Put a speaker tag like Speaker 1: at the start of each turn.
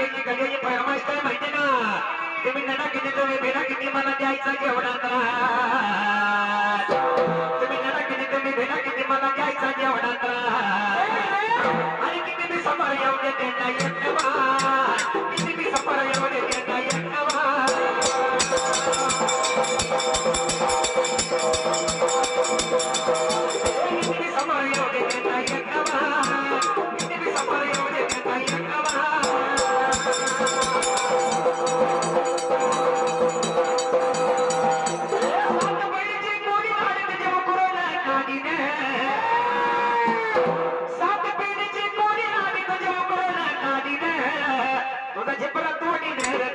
Speaker 1: गजेची गजेची फरमाईश काय माहिती ना तुम्ही नना किती तुम्ही भेना किती मला द्यायचा जेवढा त्रास तुम्ही नना किती तुम्ही भेना किती मला द्यायचा जेवढा आणि किती मी समोर येऊ देते ¡Vamos a llevar a tu niña!